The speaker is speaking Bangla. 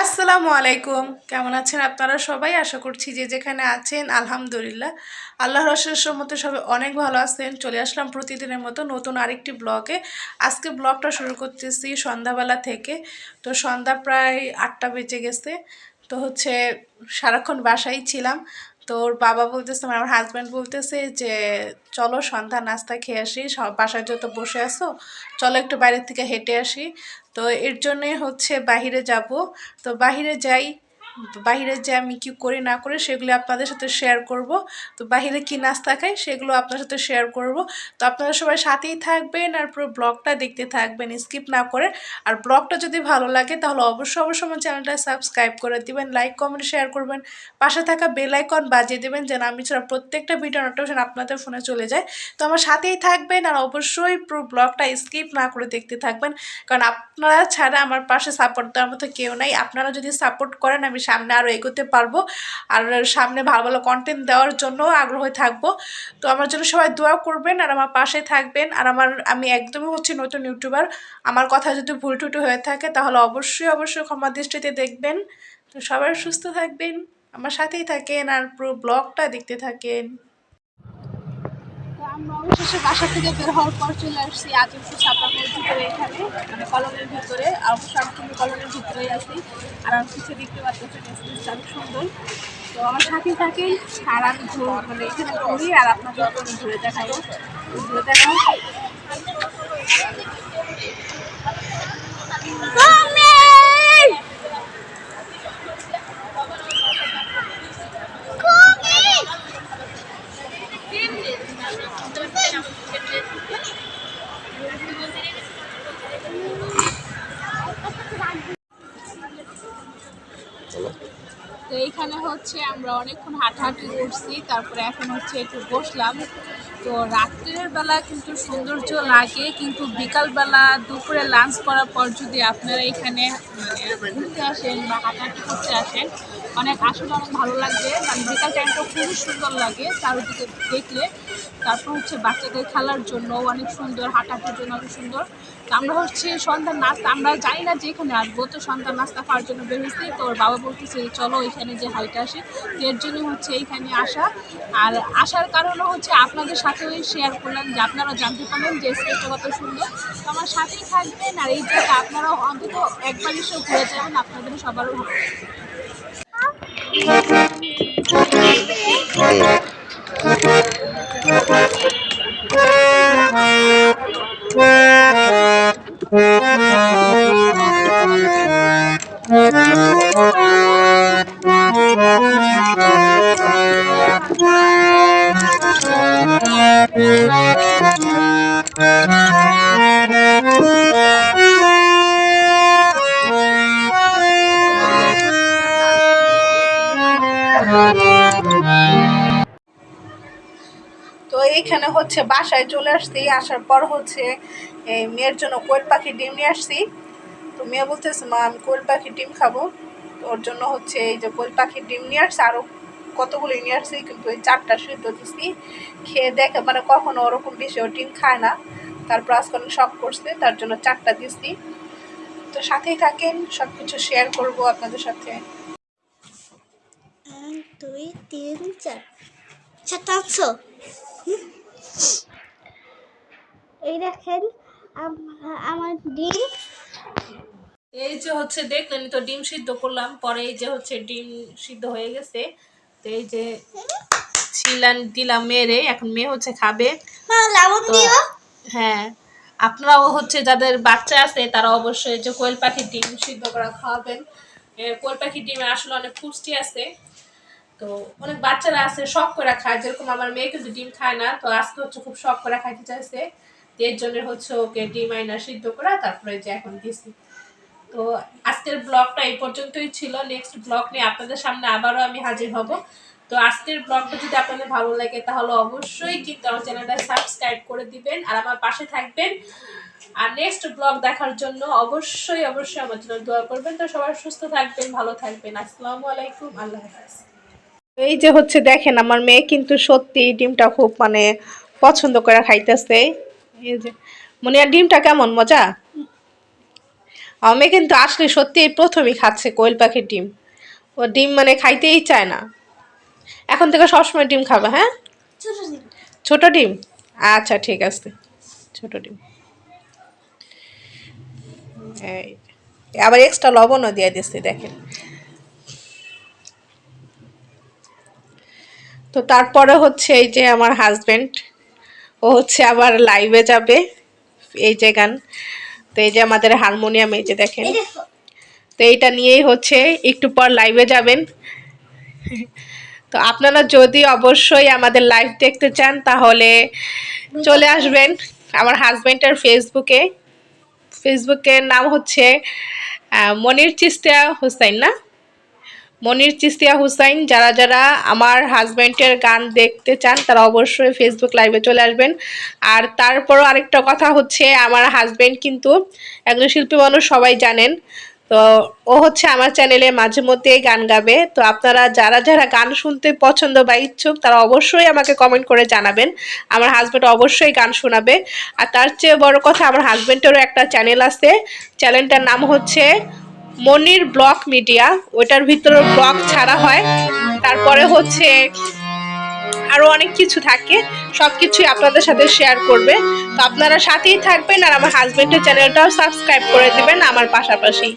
আসসালামু আলাইকুম। কেমন আছেন আপনারা সবাই? আশা করছি যে যেখানে আছেন, আলহামদুলিল্লাহ। আল্লাহ রসের মতো সবাই অনেক ভালো আছেন। চলে আসলাম প্রতিদিনের মতো নতুন আরেকটি ব্লগে। আজকে ব্লগটা শুরু করতেছি সন্ধ্যাবেলা থেকে। তো সন্ধ্যা প্রায় আটটা বেজে গেছে। তো হচ্ছে সারাক্ষণ বাসায় ছিলাম। তো ওর বাবা বলতেছে মানে আমার হাজব্যান্ড বলতেছে যে, চলো সন্ধ্যা নাস্তা খেয়ে আসি, সব বাসায় যত বসে আসো চলো একটু বাইরের থেকে হেঁটে আসি। তো এর জন্যে হচ্ছে বাহিরে যাব। তো বাহিরে যাই বাহিরে যে আমি কি করি না করি সেগুলো আপনাদের সাথে শেয়ার করব। তো বাহিরে কি নাস্তা খাই সেগুলো আপনার সাথে শেয়ার করব। তো আপনারা সবাই সাথেই থাকবেন আর পুরো ব্লগটা দেখতে থাকবেন স্কিপ না করে। আর ব্লগটা যদি ভালো লাগে তাহলে অবশ্যই অবশ্যই আমার চ্যানেলটা সাবস্ক্রাইব করে দিবেন লাইক কমেন্ট শেয়ার করবেন। পাশে থাকা বেল আইকন বাজিয়ে দেবেন যেন আমি ছাড়া প্রত্যেকটা ভিডিও নোটিফিকেশন আপনাদের ফোনে চলে যায়। তো আমার সাথেই থাকবেন আর অবশ্যই পুরো ব্লগটা স্কিপ না করে দেখতে থাকবেন। কারণ আপনারা ছাড়া আমার পাশে সাপোর্ট দেওয়ার মতো কেউ নাই। আপনারা যদি সাপোর্ট করেন আমি সামনে আরও এগোতে পারব আর সামনে ভালো ভালো কন্টেন্ট দেওয়ার জন্য আগ্রহ থাকব। তো আমার জন্য সবাই দোয়া করবেন আর আমার পাশে থাকবেন। আর আমার, আমি একদমই হচ্ছে নতুন ইউটিউবার আমার কথা যদি ভুল টুটু হয়ে থাকে তাহলে অবশ্যই অবশ্যই ক্ষমা দৃষ্টিতে দেখবেন। তো সবাই সুস্থ থাকবেন। আমার সাথেই থাকেন আর পুরো ব্লগটা দেখতে থাকেন। অবশেষে বাসা থেকে বের হওয়ার পর চলে আসছি আদর্শ ছাপানোর ভিতরে এখানে মানে কলমের ভিতরে। অবশ্য আমি কিন্তু কলমের ভিতরেই আছি। আর আমি কিছু দেখতে পাচ্ছি অনেক সুন্দর। তো আমার সাথে থাকে আর আমি মানে এখানে ঘুরি আর আপনাদের ঘুরে দেখাবো। ঘুরে দেখাবো তো এইখানে হচ্ছে আমরা অনেকক্ষণ হাঁটাহাঁটি করছি, তারপরে এখন হচ্ছে একটু বসলাম। তো রাত্রের বেলা কিন্তু সৌন্দর্য লাগে, কিন্তু বিকালবেলা দুপুরে লাঞ্চ করার পর যদি আপনারা এখানে ঘুরতে আসেন বা হাঁটাহাঁটি করতে আসেন, অনেক আসলে অনেক ভালো লাগবে। মানে বিকাল টাইমটা খুবই সুন্দর লাগে চারিদিকে দেখলে। তারপর হচ্ছে বাচ্চাদের খেলার জন্য অনেক সুন্দর, হাঁটাহাঁটির জন্য অনেক সুন্দর। আমরা হচ্ছে সন্ধ্যার নাস্তা, আমরা জানি না যে এখানে আসব, তো সন্ধ্যার নাস্তা খাওয়ার জন্য বেরিয়েছি তো ওর বাবা বলতেছে, চলো এখানে যে হাইটে আসি এর জন্য হচ্ছে এইখানে আসা। আর আসার কারণে হচ্ছে আপনাদের সাথে শেয়ার করলাম যে আপনারা জানতে পারলেন যে স্পেসটা কত সুন্দর। তো আমার সাথেই থাকবেন আর এই জায়গা আপনারা অন্তত একবার এসেও ঘুরে যাবেন আপনাদের সবারও লাগবে। তো এইখানে হচ্ছে বাসায় চলে আসছি, আসার পর হচ্ছে এই মেয়ের জন্য কোয়েল পাখি ডিম নিয়ে আসছি। তো মেয়ে বলতেছে, মা, আমি কোয়েল পাখি ডিম খাব। ওর জন্য হচ্ছে এই যে কোয়েল পাখির ডিম নিয়ে আসছে আরও কতগুলো নিয়ে আসছি, কিন্তু এই চারটা সিদ্ধ দিচ্ছি খেয়ে দেখে মানে কখনো ওরকম বেশি ও ডিম খায় না। তারপর আজকে অনেক শখ করছে, তার জন্য চারটা দিচ্ছি তো সাথেই থাকেন সব কিছু শেয়ার করব আপনাদের সাথে। দুই, তিন, চার। চারশো এই দেখেন আমার ডিম। এই যে হচ্ছে দেখলেন তো ডিম সিদ্ধ করলাম। পরে এই যে হচ্ছে ডিম সিদ্ধ হয়ে গেছে। তো এই যে ছিলান দিলাম মেয়েরে এখন মেয়ে হচ্ছে খাবে। হ্যাঁ আপনারাও হচ্ছে যাদের বাচ্চা আছে তারা অবশ্যই যে কোয়েল পাখির ডিম সিদ্ধ করা খাওয়াবেন। কোয়েল পাখির ডিমে আসলে অনেক পুষ্টি আছে। তো অনেক বাচ্চারা আছে, শখ করে খায়। যেরকম আমার মেয়ে কিন্তু ডিম খায় না, তো আজকে হচ্ছে খুব শখ করে খাইতে চাইছে। এর জন্য হচ্ছে ওকে ডিম আইনা সিদ্ধ করা, তারপরে যে এখন দিছি। তো আজকের ব্লগটা এই পর্যন্তই ছিল। নেক্সট ব্লগ নিয়ে আপনাদের সামনে আবারও আমি হাজির হব। তো আজকের ব্লগটা যদি আপনাদের ভালো লাগে, তাহলে অবশ্যই কিন্তু আমার চ্যানেলটা সাবস্ক্রাইব করে দিবেন আর আমার পাশে থাকবেন। আর নেক্সট ব্লগ দেখার জন্য অবশ্যই অবশ্যই আমার জন্য দোয়া করবেন। তো সবাই সুস্থ থাকবেন, ভালো থাকবেন। আসসালামু আলাইকুম, আল্লাহ হাফেজ। এই যে হচ্ছে দেখেন আমার মেয়ে কিন্তু সত্যি ডিমটা খুব মানে পছন্দ করে খাইতেছে। এই যে মনে ডিমটা কেমন মজা? আমার মেয়ে কিন্তু আসলে সত্যি প্রথমই খাচ্ছে কোয়েল পাখির ডিম। ও ডিম মানে খাইতেই চায় না। এখন থেকে সবসময় ডিম খাবে হ্যাঁ? ছোট ছোট ডিম? আচ্ছা ঠিক আছে। ছোট ডিম। এই আবার এক্সট্রা লবণও দিয়ে দিচ্ছি দেখেন। তো তারপরে হচ্ছে এই যে আমার হাজব্যান্ড ও হচ্ছে আবার লাইভে যাবে এই যে গান। তো এই যে আমাদের হারমোনিয়াম এই যে দেখেন। তো এইটা নিয়েই হচ্ছে একটু পর লাইভে যাবেন। তো আপনারা যদি অবশ্যই আমাদের লাইভ দেখতে চান তাহলে চলে আসবেন আমার হাজব্যান্ডের ফেসবুকে ফেসবুকের নাম হচ্ছে মনির চিস্তা হুসাইন না? মনির চিস্তিয়া হুসাইন, যারা যারা আমার হাজব্যান্ডের গান দেখতে চান, তারা অবশ্যই ফেসবুক লাইভে চলে আসবেন। আর তারপরও আরেকটা কথা হচ্ছে, আমার হাজব্যান্ড কিন্তু একজন শিল্পী মানুষ, সবাই জানেন। তো ও হচ্ছে আমার চ্যানেলে মাঝে মধ্যেই গান গাবে। তো আপনারা যারা যারা গান শুনতে পছন্দ বা ইচ্ছুক, তারা অবশ্যই আমাকে কমেন্ট করে জানাবেন। আমার হাজব্যান্ড অবশ্যই গান শোনাবে। আর তার চেয়ে বড় কথা, আমার হাজব্যান্ডেরও একটা চ্যানেল আছে। চ্যানেলটার নাম হচ্ছে মনির ব্লক মিডিয়া, ওইটার ভিতরে ব্লক ছাড়া হয়। তারপরে হচ্ছে আরও অনেক কিছু থাকে সব কিছুই আপনাদের সাথে শেয়ার করবে। তো আপনারা সাথেই থাকবেন আর আমার হাজবেন্ডের চ্যানেলটাও সাবস্ক্রাইব করে দিবেন আমার পাশাপাশি।